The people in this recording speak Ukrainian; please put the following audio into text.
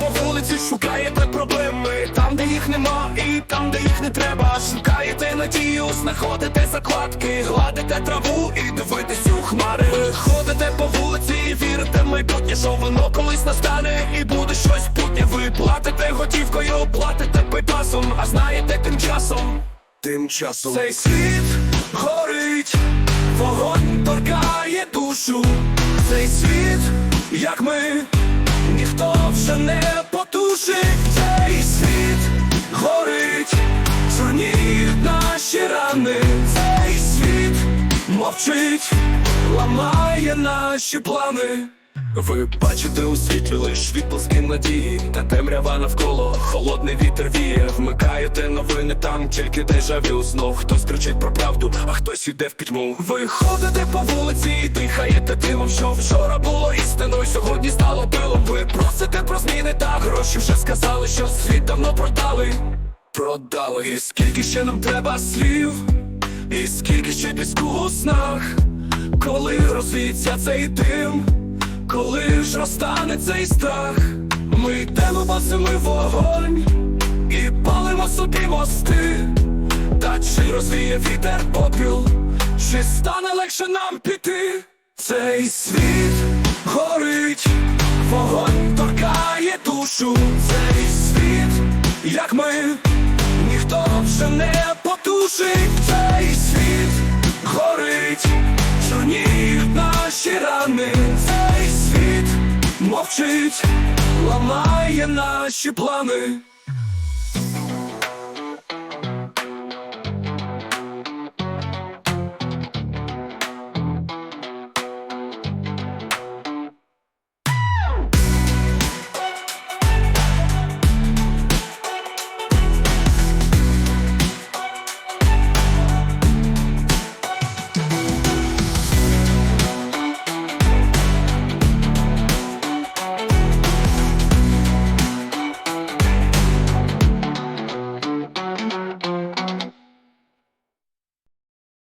по вулиці, шукаєте проблеми. Там, де їх нема, і там, де їх не треба. Шукаєте надію, знаходите закладки. Гладите траву і дивитесь у хмари. Ви ходите по вулиці і вірите в майбутнє Що воно колись настане. І буде щось путнє. Ви платите готівкою, платите пейпасом А знаєте тим часом. Тим часом. Цей світ горить, вогонь торкає душу. Цей світ, як ми, вже не потушить Цей світ горить, чорніють наші рани. Цей світ мовчить, ламає наші плани. Ви бачите у світлі лиш відблиски надії Та темрява навколо, холодний вітер віє Вмикаєте новини там, тільки дежавю. Знов хтось кричить про правду, а хтось іде в пітьму. Ви ходите по вулиці і дихаєте димом Що вчора було істиною, сьогодні стало пилом. Ви гроші вже сказали, що світ давно продали. Продали, і скільки ще нам треба слів, і скільки ще піску у снах, коли розвіється цей дим. Коли ж розтане цей страх, ми йдемо басими вогонь і палимо собі мости, та чи розвіє вітер попіл, чи стане легше нам піти? Цей світ душу, цей світ, як ми, ніхто вже не потушить, цей світ. Горить, чорніють наші рани, цей світ мовчить, ламає наші плани.